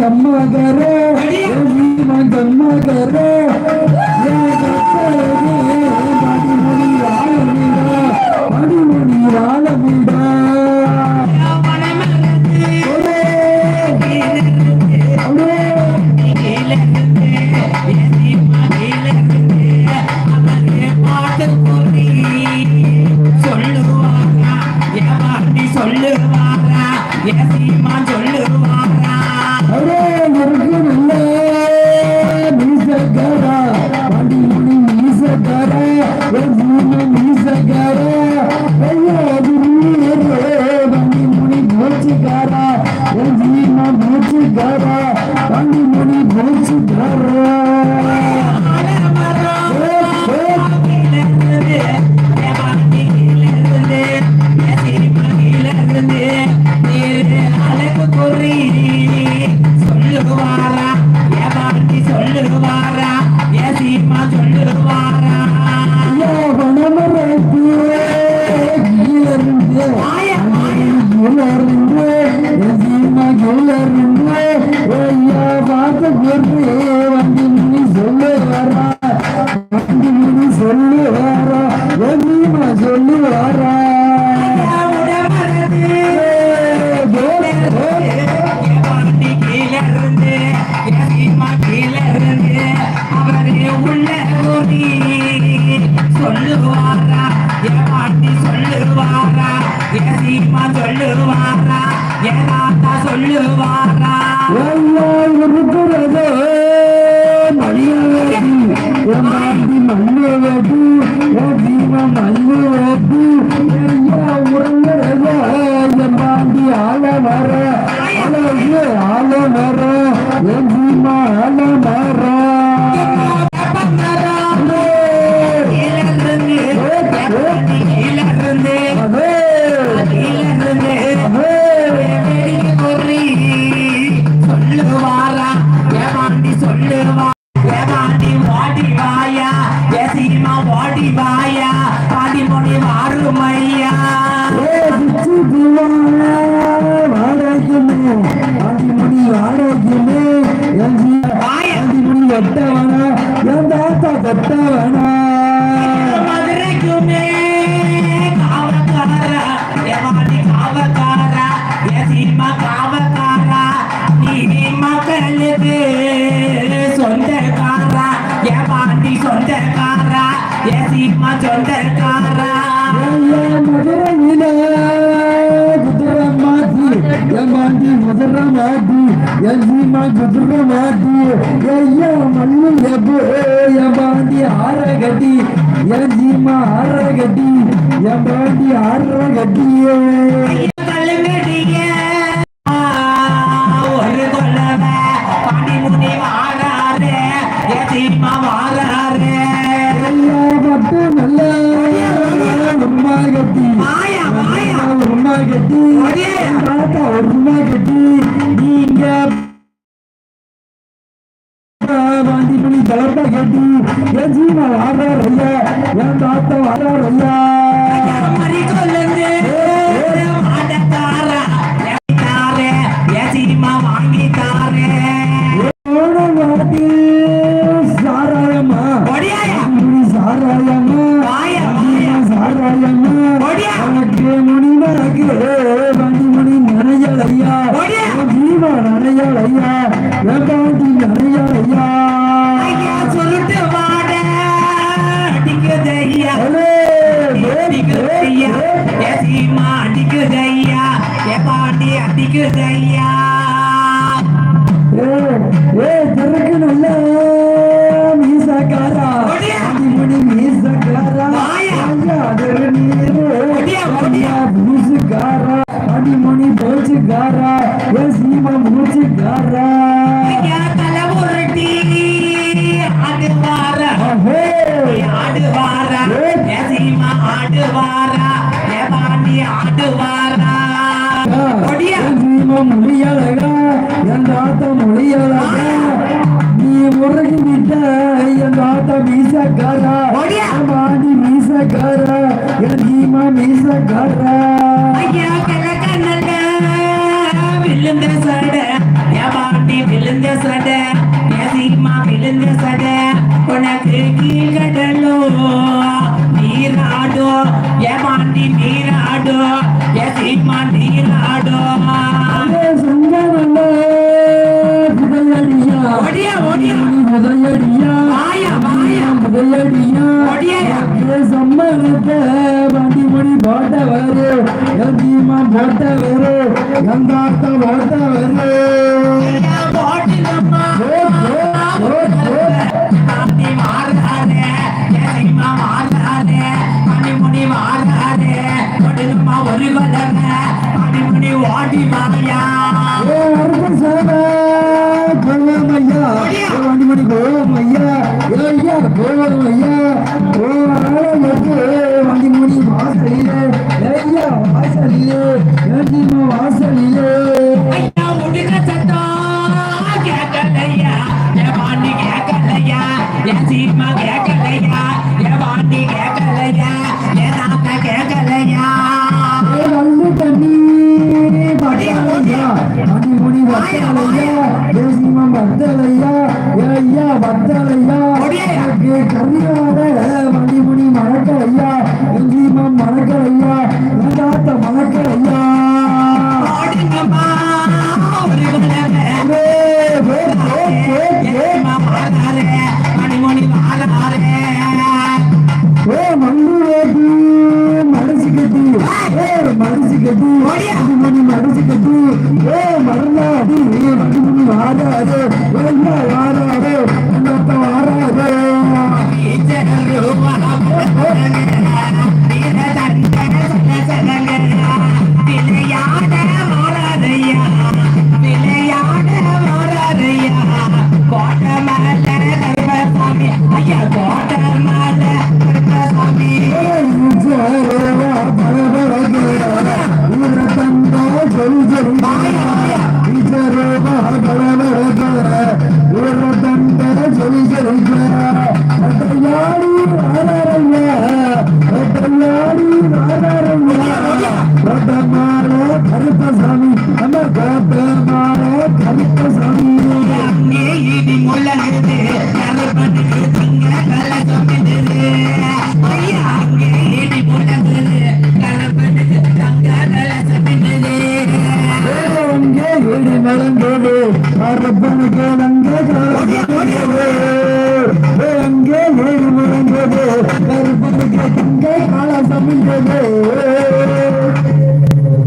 கம்மா கரே கம்மா கரே அழகு குறி சொல்லுவாரா எவாண்டி சொல்லுவாரா இருந்தேன் பேசியுமா வாடி பாயா பாடி மொழி வாருமையா. ஆரோக்கியமே ஆரோக்கியமே என் ஜீவன் ஆண்டி முடி வெட்ட வேணா என் தாத்தா வெட்ட வேணா குதிரை மாட்டி ஐயா மல்லு எப்போ என் பாண்டி ஆற கட்டி என் ஜீமா ஆற கட்டி என் பாண்டி ஆற கட்டியே ஒரு கட்டி நீங்க தளர்ந்த கேட்டி என் ஜீவ வாழ்றார் ஐயா என் தாத்த வாழ்றார் ஐயா மணி மணி நனையல் ஐயா ஜீவ நனையல் ஐயா சீமா அடிக்குதையா எப்பாண்டி அடிக்குதையா மொழியழகா என் தாத்தா மொழியழகா நீ முறைக்கு விட்ட என் தாத்தா மீசக்காரா பாண்டி மீசக்காரா என் தீமா மீசக்காரா. விழுந்த சடை என் பாண்டி விழுந்த சடை என் தீமா விழுந்த சடை உனக்கு கீழ்கடல் சம்மரத்தை வண்டி மணி போட்டவரு எந்தீமா போட்டவரு எந்தாத்த போட்டவரு ஐயா வாசலிலே எந்தீமா வாசலிலே. ஐயா உடுக்க சத்தம். கேட்கலையா என் பாண்டி கேட்கலையா என் சீமா கேட்கலையா என் பாண்டி கேட்கலையா என் தாத்தா கேட்கலையா நல்ல தண்ணி பட்டலையா மணிமுடி ஐயா வத்தலையா? கரியாட மடிச்சு கட்டி ஏ மறந்தாடி மணி வாராது கருப்பசாமி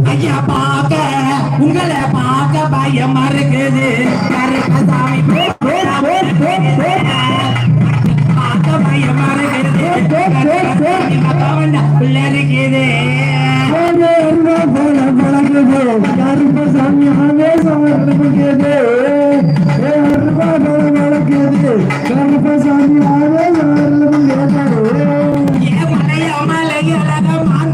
ஐயா பார்க்க உங்களை பார்க்க பயம் மறுக்குது கருப்பசாமி பார்க்க பயம் மறுக்குது பிள்ளை இருக்குது. கருப்பசாமி சமர்ப்பிக்கிறது கருப்பசாமி ஆவே சமர்ப்பிக்கிறது